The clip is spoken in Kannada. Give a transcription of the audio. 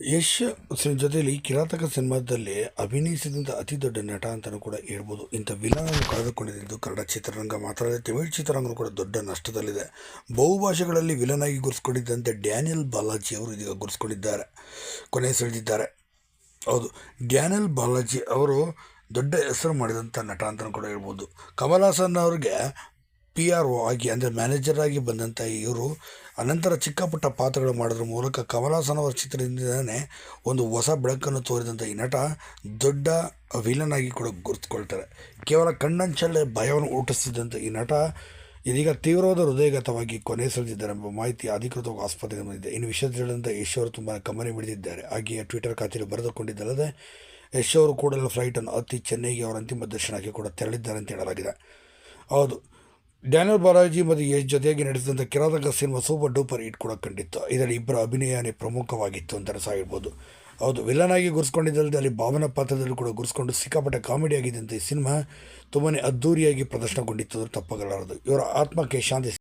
ಯಶ್ ಜೊತೆಯಲ್ಲಿ ಕಿರಾತಕ ಸಿನಿಮಾದಲ್ಲಿ ಅಭಿನಯಿಸಿದಂಥ ಅತಿ ದೊಡ್ಡ ನಟ ಅಂತಲೂ ಕೂಡ ಹೇಳ್ಬೋದು. ಇಂಥ ವಿಲನನ್ನು ಕಳೆದುಕೊಂಡಿದ್ದು ಕನ್ನಡ ಚಿತ್ರರಂಗ ಮಾತ್ರ ಅಲ್ಲ, ತಮಿಳು ಚಿತ್ರರಂಗ ಕೂಡ ದೊಡ್ಡ ನಷ್ಟದಲ್ಲಿದೆ. ಬಹುಭಾಷೆಗಳಲ್ಲಿ ವಿಲನ್ ಆಗಿ ಗುರುಸ್ಕೊಂಡಿದ್ದಂತೆ ಡ್ಯಾನಿಯಲ್ ಬಾಲಾಜಿ ಅವರು ಇದೀಗ ಗುರುಸ್ಕೊಂಡಿದ್ದಾರೆ ಕೊನೆ ಸೆಳೆದಿದ್ದಾರೆ. ಹೌದು, ಡ್ಯಾನಿಯಲ್ ಬಾಲಾಜಿ ಅವರು ದೊಡ್ಡ ಹೆಸರು ಮಾಡಿದಂಥ ನಟ ಅಂತಲೂ ಕೂಡ ಹೇಳ್ಬೋದು. ಕಮಲ್ ಹಾಸನ್ ಅವ್ರಿಗೆ ಪಿ ಆರ್ ಒ ಆಗಿ, ಅಂದರೆ ಮ್ಯಾನೇಜರ್ ಆಗಿ ಬಂದಂಥ ಇವರು, ಅನಂತರ ಚಿಕ್ಕ ಪುಟ್ಟ ಪಾತ್ರಗಳು ಮಾಡೋದ್ರ ಮೂಲಕ ಕಮಲ್ ಹಾಸನ್ ಅವರ ಚಿತ್ರದಿಂದಲೇ ಒಂದು ಹೊಸ ಬೆಳಕನ್ನು ತೋರಿದಂಥ ಈ ನಟ ದೊಡ್ಡ ವಿಲನ್ ಆಗಿ ಕೂಡ ಗುರುತ್ಕೊಳ್ತಾರೆ ಕೇವಲ ಕಣ್ಣಂಚಲ್ಲೇ ಭಯವನ್ನು ಹುಟ್ಟಿಸಿದಂಥ ಈ ನಟ ಇದೀಗ ತೀವ್ರವಾದ ಹೃದಯಗತವಾಗಿ ಕೊನೆ ಎಂಬ ಮಾಹಿತಿ ಅಧಿಕೃತವಾಗಿ ಆಸ್ಪತ್ರೆಗೆ ಬಂದಿದೆ. ಇನ್ನು ವಿಷಯ ತಿಳಿದಂಥ ಯಶ್ ಅವರು ತುಂಬ ಕಮನೆ ಬಿಡಿದಿದ್ದಾರೆ ಹಾಗೆಯೇ ಟ್ವಿಟರ್ ಖಾತೆಯಲ್ಲಿ ಬರೆದುಕೊಂಡಿದ್ದಲ್ಲದೆ, ಯಶ್ ಅವರು ಕೂಡಲೇ ಫ್ಲೈಟನ್ನು ಹತ್ತಿ ಚೆನ್ನೈಗೆ ಅವರ ಅಂತಿಮ ದರ್ಶನಕ್ಕೆ ಕೂಡ ತೆರಳಿದ್ದಾರೆ ಅಂತ ಹೇಳಲಾಗಿದೆ. ಹೌದು ಡ್ಯಾನಿಯಲ್ ಬಾಲಾಜಿ ಮತ್ತು ಯಶ್ ಜೊತೆಗೆ ನಡೆಸಿದಂಥ Kirataka cinema super duper hit ಕೂಡ ಕಂಡಿತ್ತು. ಇದರಲ್ಲಿ ಇಬ್ಬರ ಅಭಿನಯನೇ ಪ್ರಮುಖವಾಗಿತ್ತು ಅಂತ ಸಹ ಹೇಳ್ಬೋದು ಹೌದು ವಿಲನ್ ಆಗಿ ಗುರ್ಸ್ಕೊಂಡಿದ್ದಲ್ಲದೆ ಅಲ್ಲಿ ಭಾವನಾ ಪಾತ್ರದಲ್ಲಿ ಕೂಡ ಗುರ್ಸ್ಕೊಂಡು ಸಿಕ್ಕಾಪಟ್ಟೆ ಕಾಮಿಡಿ ಆಗಿದ್ದಂಥ ಈ ಸಿನಿಮಾ ತುಂಬಾ ಅದ್ಧೂರಿಯಾಗಿ ಪ್ರದರ್ಶನಗೊಂಡಿತ್ತು. ತಪ್ಪಾಗಲಾರದು ಇವರ ಆತ್ಮಕ್ಕೆ ಶಾಂತಿ